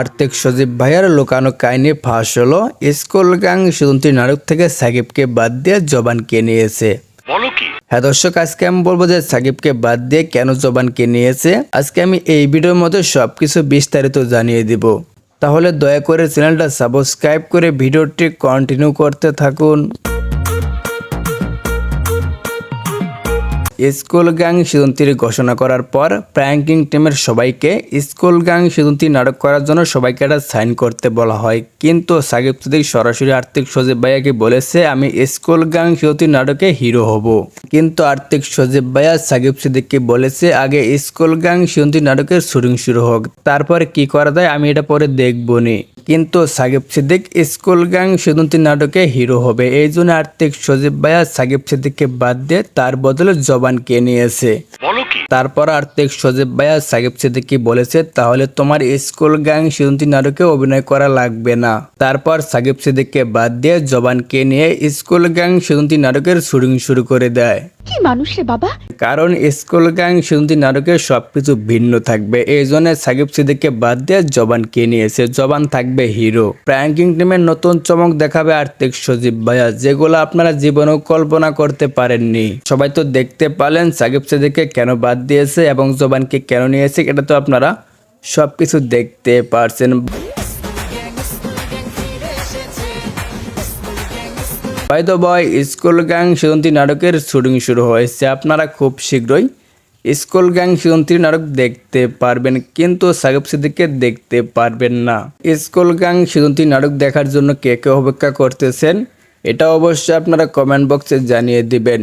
আর্থিক সজীব ভাইয়ার লোকানো কাহিনী ফাঁস হলো। স্কুল গাং সুদন্তী নাটক থেকে সাকিবকে বাদ দিয়ে জবানকে নিয়েছে? হ্যাঁ দর্শক আজকে আমি বলব যে সাকিবকে বাদ দিয়ে কেন জবানকে নিয়েছে? আজকে আমি এই ভিডিওর মধ্যে সবকিছু বিস্তারিত জানিয়ে দিব। তাহলে দয়া করে চ্যানেলটা সাবস্ক্রাইব করে ভিডিওটি কন্টিনিউ করতে থাকুন। স্কুল গ্যাং সিদ্ধান্তির ঘোষণা করার পর প্র্যাঙ্কিং টিমের সবাইকে স্কুল গ্যাং সিদ্ধান্তি নাটক করার জন্য সবাইকে একটা সাইন করতে বলা হয়। কিন্তু সাকিব সিদ্দিক সরাসরি আর্থিক সজীব ভাইয়াকে বলেছে, আমি স্কুল গ্যাং সিদ্ধান্তি নাটকে হিরো হব। কিন্তু আর্থিক সজীব ভাইয়া সাকিব সিদ্দিককে বলেছে, আগে স্কুল গ্যাং সিদ্ধান্তি নাটকের শুটিং শুরু হোক। তারপরে কি করা যায় আমি এটা পরে দেখব নি। কিন্তু সাকিব সিদ্দিক স্কুল গ্যাং সিদ্ধান্তি নাটকে হিরো হবে। এই জন্য আর্থিক সজীব ভাইয়া সাকিব সিদ্দিককে বাদ দিয়ে তার বদলে জবানকে নিয়েছে। বলো কি? তারপর আর্থিক সজীব ভাইয়া সাকিব সিদ্দিকি বলেছে তাহলে তোমার স্কুল গ্যাং সিদ্ধান্তি নাটকে অভিনয় করা লাগবে না। তারপর সাকিব সিদ্দিককে বাদ দিয়ে জবানকে নিয়ে স্কুল গ্যাং সিদ্ধান্তি নাটকের শুটিং শুরু করে দেয়। কি মানুষ রে বাবা? কারণ স্কুল গ্যাং সিদ্ধান্তি নাটকে সবকিছু ভিন্ন থাকবে এই জন্য সাকিব সিদ্দিককে বাদ দিয়ে জবানকে নিয়েছে। জবান থাকবে হিরো। প্র্যাঙ্কিং টিমের নতুন চমক দেখাবে আর্থিক সজীব ভাইয়া যেগুলো আপনারা জীবনেও কল্পনা করতে পারেননি। সবাই তো দেখতে পালেন সাকিব সিদ্দিককে কেন বাদ দিয়েছে এবং জবানকে কেন নিয়েছে এটা তো আপনারা সবকিছু দেখতে পারছেন। দ্য বয় স্কুল গ্যাং সিদ্ধান্তি নাটকের শুটিং শুরু হয়েছে, আপনারা খুব শীঘ্রই স্কুল গ্যাং সিদ্ধান্তি নাটক দেখতে পারবেন, কিন্তু সাকিব সিদ্দিককে দেখতে পারবেন না। স্কুল গ্যাং সিদ্ধান্তি নাটক দেখার জন্য কে কে অপেক্ষা করতেছেন, এটা অবশ্যই আপনারা কমেন্ট বক্সে জানিয়ে দিবেন।